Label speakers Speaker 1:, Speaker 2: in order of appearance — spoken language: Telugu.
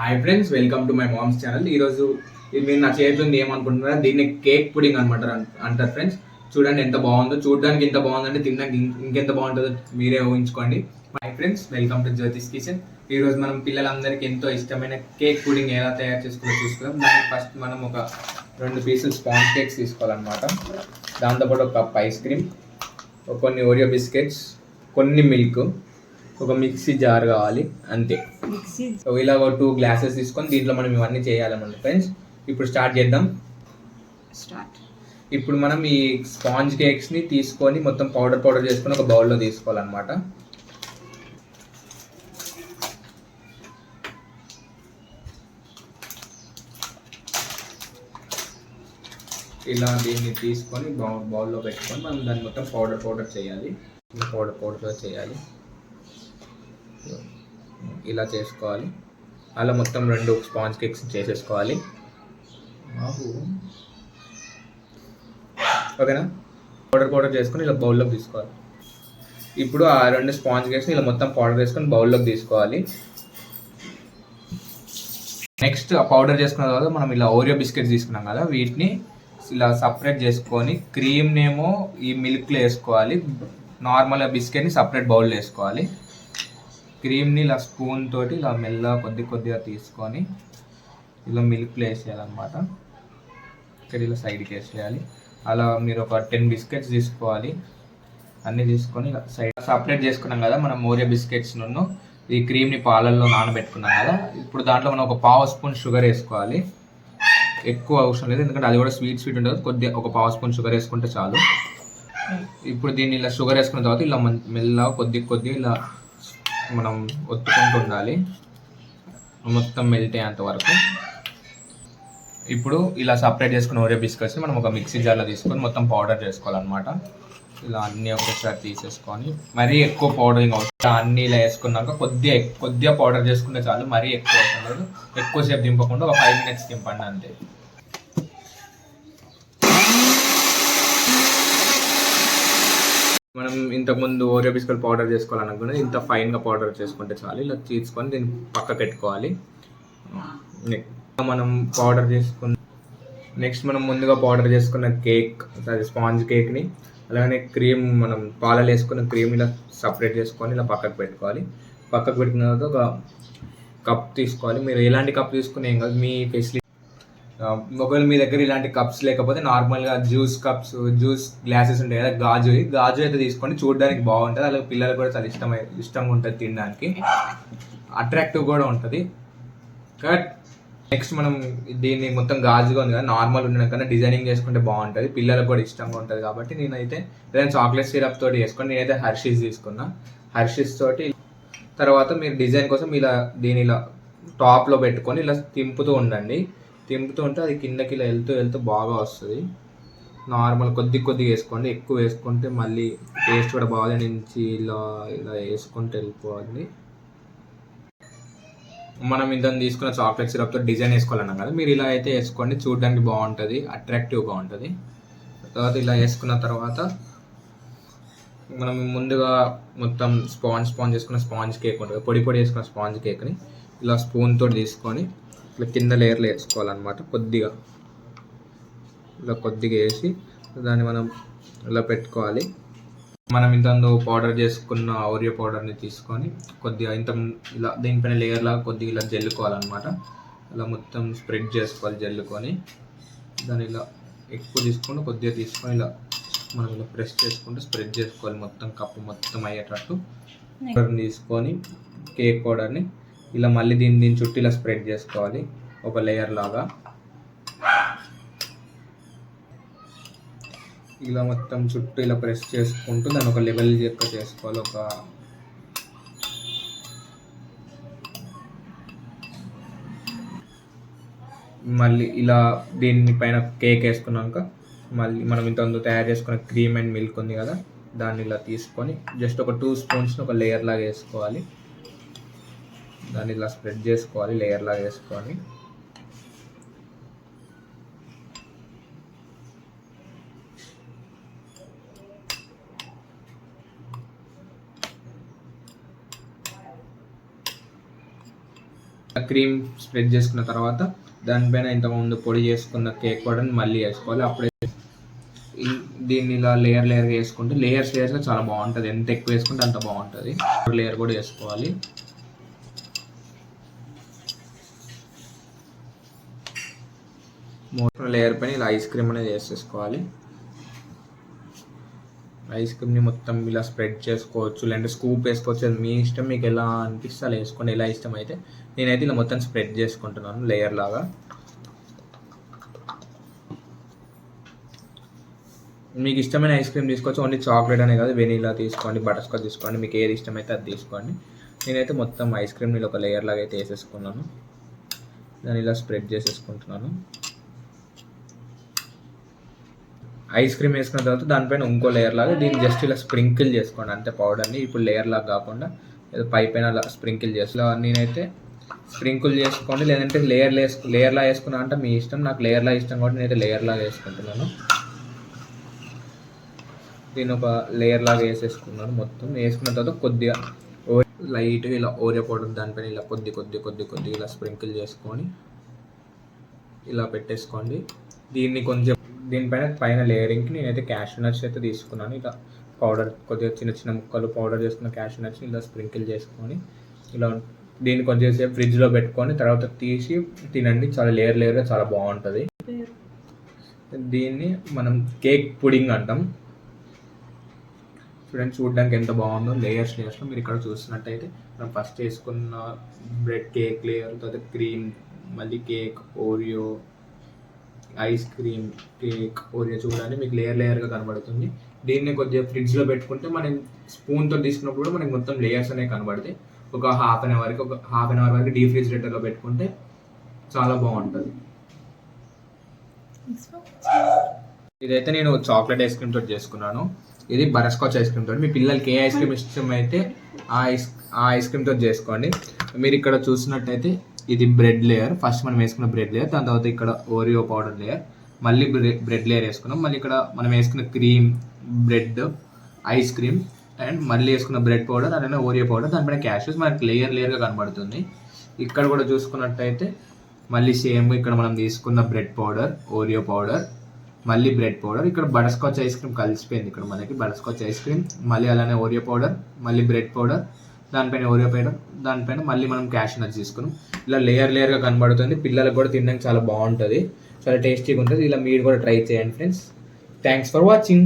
Speaker 1: Hi friends welcome to my moms channel ఈరోజు ఇది మీరు నా చేతిలో ఉంది ఏమనుకుంటున్నారా? దీన్ని కేక్ పుడింగ్ అనమాట అంటారు ఫ్రెండ్స్ చూడండి ఎంత బాగుందో చూడడానికి ఎంత బాగుందంటే తినడానికి ఇంకెంత బాగుంటుందో మీరే ఊహించుకోండి. Hi friends welcome to Jyothish kitchen ఈరోజు మనం పిల్లలందరికీ ఎంతో ఇష్టమైన కేక్ పుడింగ్ ఎలా తయారు చేసుకోవాలో చూసుకుందాం. దానికి ఫస్ట్ మనం ఒక రెండు పీసులు స్పాంజ్ కేక్స్ తీసుకోవాలన్నమాట. దాంతోపాటు ఒక కప్ ఐస్ క్రీమ్ కొన్ని ఓరియో బిస్కెట్స్ కొన్ని మిల్క్ ఒక మిక్సీ జార్ కావాలి అంతే.
Speaker 2: మిక్సీ
Speaker 1: సో ఇలా ఒక టూ గ్లాసెస్ తీసుకొని దీంట్లో మనం ఇవన్నీ చేయాలన్నమాట ఫ్రెండ్స్. ఇప్పుడు స్టార్ట్ చేద్దాం.
Speaker 2: స్టార్ట్.
Speaker 1: ఇప్పుడు మనం ఈ స్పాంజ్ కేక్స్ని తీసుకొని మొత్తం పౌడర్ పౌడర్ చేసుకొని ఒక బౌల్లో తీసుకోవాలన్నమాట. ఇలా దీన్ని తీసుకొని బౌ బౌల్లో పెట్టుకొని మనం దాన్ని మొత్తం పౌడర్ పౌడర్ చేయాలి. పౌడర్ పౌడర్ చేయాలి. ఇలా చేసుకోవాలి. అలా మొత్తం రెండు స్పాంజ్ కేక్స్ చేసేసుకోవాలి. బాబు ఓకేనా? పౌడర్ పౌడర్ చేసుకొని ఇలా బౌల్లోకి తీసుకోవాలి. ఇప్పుడు ఆ రెండు స్పాంజ్ కేక్స్ని ఇలా మొత్తం పౌడర్ వేసుకొని బౌల్లోకి తీసుకోవాలి. నెక్స్ట్ ఆ పౌడర్ చేసుకున్న తర్వాత మనం ఇలా ఓరియో బిస్కెట్స్ తీసుకున్నాం కదా వీటిని ఇలా సపరేట్ చేసుకొని క్రీమ్నేమో ఈ మిల్క్లో వేసుకోవాలి. నార్మల్ బిస్కెట్ని సపరేట్ బౌల్లో వేసుకోవాలి. క్రీమ్ని ఇలా స్పూన్ తోటి ఇలా మెల్లగా కొద్ది కొద్దిగా తీసుకొని ఇలా మిల్క్లో వేసేయాలన్నమాట ఇక్కడ ఇలా సైడ్కి వేసేయాలి. అలా మీరు ఒక టెన్ బిస్కెట్స్ తీసుకోవాలి. అన్నీ తీసుకొని ఇలా సైడ్ సపరేట్ చేసుకున్నాం కదా మనం మోరియా బిస్కెట్స్ నున్ను. ఈ క్రీమ్ని పాలల్లో నానబెట్టుకున్నాం కదా ఇప్పుడు దాంట్లో మనం ఒక పావు స్పూన్ షుగర్ వేసుకోవాలి. ఎక్కువ అవసరం లేదు ఎందుకంటే అది కూడా స్వీట్ స్వీట్ ఉంటుంది కొద్దిగా ఒక పావు స్పూన్ షుగర్ వేసుకుంటే చాలు. ఇప్పుడు దీన్ని ఇలా షుగర్ వేసుకున్న తర్వాత ఇలా మెల్లగా కొద్ది కొద్ది ఇలా మనం ఒత్తుకుంటూ ఉండాలి. మొత్తం మెల్ట్ అయ్యేంత వరకు. ఇప్పుడు ఇలా సపరేట్ చేసుకున్న ఓరియో బిస్కెట్స్ మనం ఒక మిక్సీ జార్లో తీసుకొని మొత్తం పౌడర్ చేసుకోవాలన్నమాట. ఇలా అన్నీ ఒకసారి తీసేసుకొని మరీ ఎక్కువ పౌడరింగ్ అవసరం అన్నీ ఇలా వేసుకున్నాక కొద్దిగా కొద్దిగా పౌడర్ చేసుకుంటే చాలు మరీ ఎక్కువ అవసరం లేదు. ఎక్కువసేపు దింపకుండా ఒక ఫైవ్ మినిట్స్ దింపండి అంతే. మనం ఇంతకుముందు ఓరియో బిస్కెట్ పౌడర్ చేసుకోవాలనుకున్నది ఇంత ఫైన్గా పౌడర్ చేసుకుంటే చాలు. ఇలా తీసుకొని దీన్ని పక్క పెట్టుకోవాలి. మనం పౌడర్ చేసుకున్న నెక్స్ట్ మనం ముందుగా పౌడర్ చేసుకున్న కేక్ అది స్పాంజ్ కేక్ని అలాగే క్రీమ్ మనం పాలలో వేసుకున్న క్రీమ్ ఇలా సపరేట్ చేసుకొని ఇలా పక్కకు పెట్టుకోవాలి. పక్కకు పెట్టిన తర్వాత ఒక కప్ తీసుకోవాలి. మీరు ఎలాంటి కప్ తీసుకునే ఏం కాదు. మీ ఫెసిలిటీ ఒకవేళ మీ దగ్గర ఇలాంటి కప్స్ లేకపోతే నార్మల్గా జ్యూస్ కప్స్ జ్యూస్ గ్లాసెస్ ఉంటాయి కదా గాజు గాజు అయితే తీసుకోండి చూడడానికి బాగుంటుంది. అలాగే పిల్లలు కూడా చాలా ఇష్టం ఇష్టంగా ఉంటుంది తినడానికి. అట్రాక్టివ్ కూడా ఉంటుంది. కట్ నెక్స్ట్ మనం దీన్ని మొత్తం గాజుగా ఉంది కదా నార్మల్ ఉండడం కన్నా డిజైనింగ్ చేసుకుంటే బాగుంటుంది. పిల్లలకు కూడా ఇష్టంగా ఉంటుంది కాబట్టి నేనైతే ఏదైనా చాక్లెట్ సిరప్ తోటి చేసుకొని నేనైతే హర్షీస్ తీసుకున్నా. హర్షీస్ తోటి తర్వాత మీరు డిజైన్ కోసం ఇలా దీని ఇలా టాప్లో పెట్టుకొని ఇలా తింపుతూ ఉండండి. తింపుతూ ఉంటే అది కిందకి ఇలా వెళ్తూ వెళ్తూ బాగా వస్తుంది. నార్మల్ కొద్ది కొద్దిగా వేసుకోండి. ఎక్కువ వేసుకుంటే మళ్ళీ టేస్ట్ కూడా బాగా నుంచి ఇలా ఇలా వేసుకుంటూ వెళ్ళిపోవాలి. మనం ఇంత తీసుకున్న చాక్లెట్ సిరప్తో డిజైన్ వేసుకోవాలన్నాం కదా. మీరు ఇలా అయితే వేసుకోండి. చూడడానికి బాగుంటుంది. అట్రాక్టివ్గా ఉంటుంది. తర్వాత ఇలా వేసుకున్న తర్వాత మనం ముందుగా మొత్తం స్పాంజ్ స్పాంజ్ చేసుకున్న స్పాంజ్ కేక్ ఉంటుంది పొడి పొడి వేసుకున్న స్పాంజ్ కేక్ని ఇలా స్పూన్ తోటి తీసుకొని ఇట్లా కింద లేయర్లు వేసుకోవాలన్నమాట కొద్దిగా. ఇలా కొద్దిగా వేసి దాన్ని మనం ఇలా పెట్టుకోవాలి. మనం ఇంత పౌడర్ చేసుకున్న ఓరియో పౌడర్ని తీసుకొని కొద్దిగా ఇంత ఇలా దీనిపైన లేయర్ లాగా కొద్దిగా ఇలా జల్లుకోవాలన్నమాట. ఇలా మొత్తం స్ప్రెడ్ చేసుకోవాలి జల్లుకొని. దాన్ని ఇలా ఎక్కువ తీసుకొని కొద్దిగా తీసుకొని ఇలా మనం ఇలా ప్రెస్ చేసుకుంటూ స్ప్రెడ్ చేసుకోవాలి మొత్తం కప్పు మొత్తం అయ్యేటట్టు. తీసుకొని కేక్ పౌడర్ని ఇలా మళ్ళీ దీన్ని దీని చుట్టూ ఇలా స్ప్రెడ్ చేసుకోవాలి. ఒక లేయర్ లాగా. ఇలా మొత్తం చుట్టూ ఇలా ప్రెస్ చేసుకుంటూ దాన్ని ఒక లెవెల్ యొక్క చేసుకోవాలి. ఒక మళ్ళీ ఇలా దీని పైన కేక్ వేసుకున్నాక మళ్ళీ మనం ఇంత తయారు చేసుకున్న క్రీమ్ అండ్ మిల్క్ ఉంది కదా దాన్ని ఇలా తీసుకొని జస్ట్ ఒక టూ స్పూన్స్ ఒక లేయర్ లాగా వేసుకోవాలి. దాన్ని ఇలా స్ప్రెడ్ చేసుకోవాలి లేయర్ లాగా వేసుకొని క్రీమ్ స్ప్రెడ్ చేసుకున్న తర్వాత దానిపైన ఇంతకుముందు పొడి చేసుకున్న కేక్ పౌడర్ని మళ్ళీ వేసుకోవాలి. అప్పుడే దీన్ని ఇలా లేయర్ లేయర్గా వేసుకుంటే లేయర్స్ లేయర్స్గా చాలా బాగుంటుంది. ఎంత ఎక్కువ వేసుకుంటే అంత బాగుంటుంది. లేయర్ కూడా వేసుకోవాలి. మోటర్ లేయర్ పైన ఇలా ఐస్ క్రీమ్ అనేది వేసేసుకోవాలి. ఐస్ క్రీమ్ని మొత్తం ఇలా స్ప్రెడ్ చేసుకోవచ్చు లేదంటే స్కూప్ వేసుకోవచ్చు. అది మీ ఇష్టం మీకు ఎలా అనిపిస్తే అలా వేసుకోండి. ఎలా ఇష్టం అయితే నేనైతే ఇలా మొత్తం స్ప్రెడ్ చేసుకుంటున్నాను లేయర్ లాగా. మీకు ఇష్టమైన ఐస్ క్రీమ్ తీసుకోవచ్చు. ఓన్లీ చాక్లెట్ అనే కాదు వెనీలా తీసుకోండి బటర్ స్కాచ్ తీసుకోండి మీకు ఏది ఇష్టమైతే అది తీసుకోండి. నేనైతే మొత్తం ఐస్ క్రీమ్ని ఒక లేయర్ లాగా అయితే వేసేసుకున్నాను. దాన్ని ఇలా స్ప్రెడ్ చేసేసుకుంటున్నాను. ఐస్ క్రీమ్ వేసుకున్న తర్వాత దానిపైన ఇంకో లేయర్ లాగా దీన్ని జస్ట్ ఇలా స్ప్రింకిల్ చేసుకోండి. అంతే పౌడర్ని ఇప్పుడు లేయర్ లాగా కాకుండా ఏదో పై పైన అలా స్ప్రింకిల్ చేసి నేనైతే స్ప్రింకిల్ చేసుకోండి. లేదంటే లేయర్ లేయర్ లా వేసుకున్నా అంటే మీ ఇష్టం. నాకు లేయర్ లా ఇష్టం కాబట్టి నేనైతే లేయర్ లాగా వేసుకుంటున్నాను. దీని ఒక లేయర్ లాగా వేసేసుకున్నాను మొత్తం. వేసుకున్న తర్వాత కొద్దిగా లైట్ ఇలా ఓరియో పౌడర్ దానిపైన ఇలా కొద్ది కొద్ది కొద్ది కొద్ది ఇలా స్ప్రింకిల్ చేసుకొని ఇలా పెట్టేసుకోండి. దీన్ని కొంచెం దీనిపైన పైన లేయరింగ్కి నేనైతే క్యాష్ నట్స్ అయితే తీసుకున్నాను. ఇలా పౌడర్ కొద్దిగా చిన్న చిన్న ముక్కలు పౌడర్ చేసుకున్న క్యాష్ నట్స్ని ఇలా స్ప్రింకిల్ చేసుకొని ఇలా దీన్ని కొంచెం ఫ్రిడ్జ్లో పెట్టుకొని తర్వాత తీసి తినండి. చాలా లేయర్ లేయర్గా చాలా బాగుంటుంది. దీన్ని మనం కేక్ పుడింగ్ అంటాం. చూడండి చూడడానికి ఎంత బాగుందో లేయర్స్ లేయర్స్లో మీరు ఇక్కడ చూసినట్టయితే మనం ఫస్ట్ వేసుకున్న బ్రెడ్ కేక్ లేయర్ తర్వాత క్రీమ్ మళ్ళీ cake Oreo ice cream cake Oreo చూడండి మీకు లేయర్ లేయర్గా కనబడుతుంది. దీన్ని కొద్దిగా ఫ్రిడ్జ్లో పెట్టుకుంటే మనం స్పూన్తో తీసుకున్నప్పుడు కూడా మనకి మొత్తం లేయర్స్ అనేవి కనబడతాయి. ఒక హాఫ్ అన్ అవర్కి ఒక హాఫ్ అన్ అవర్ వరకు డీఫ్రిజిరేటర్లో పెట్టుకుంటే చాలా బాగుంటుంది. ఇదైతే నేను చాక్లెట్ ఐస్ క్రీమ్ తోటి చేసుకున్నాను. ఇది బరస్కాచ్ ఐస్ క్రీమ్ తోటి మీ పిల్లలకి ఏ ఐస్ క్రీమ్ ఇష్టం అయితే ఆ ఐస్ ఆ ఐస్ క్రీమ్ తోటి చేసుకోండి. మీరు ఇక్కడ చూసినట్టయితే ఇది బ్రెడ్ లేయర్. ఫస్ట్ మనం వేసుకున్న బ్రెడ్ లేయర్ దాని తర్వాత ఇక్కడ ఓరియో పౌడర్ లేయర్. మళ్ళీ బ్రెడ్ లేయర్ వేసుకున్నాం. మళ్ళీ ఇక్కడ మనం వేసుకున్న cream bread ice cream and మళ్ళీ వేసుకున్న బ్రెడ్ పౌడర్ అలానే ఓరియో పౌడర్. దానిపైన క్యాషెస్ మనకి లేయర్ లేయర్గా కనబడుతుంది. ఇక్కడ కూడా చూసుకున్నట్టయితే మళ్ళీ సేమ్ ఇక్కడ మనం తీసుకున్న బ్రెడ్ పౌడర్ ఓరియో పౌడర్ మళ్ళీ బ్రెడ్ పౌడర్. ఇక్కడ బటర్ స్కాచ్ ఐస్ క్రీమ్ కలిసిపోయింది ఇక్కడ మనకి. బటర్ స్కాచ్ ఐస్ క్రీమ్ మళ్ళీ అలానే ఓరియో పౌడర్ మళ్ళీ బ్రెడ్ పౌడర్ దానిపైన ఓరియో పౌడర్ దానిపైన మళ్ళీ మనం క్యాష్ నట్స్ తీసుకున్నాం. ఇలా లేయర్ లేయర్గా కనబడుతుంది. పిల్లలకు కూడా తినడానికి చాలా బాగుంటుంది. చాలా టేస్టీగా ఉంటుంది. ఇలా మీరు కూడా ట్రై చేయండి ఫ్రెండ్స్. Thanks for watching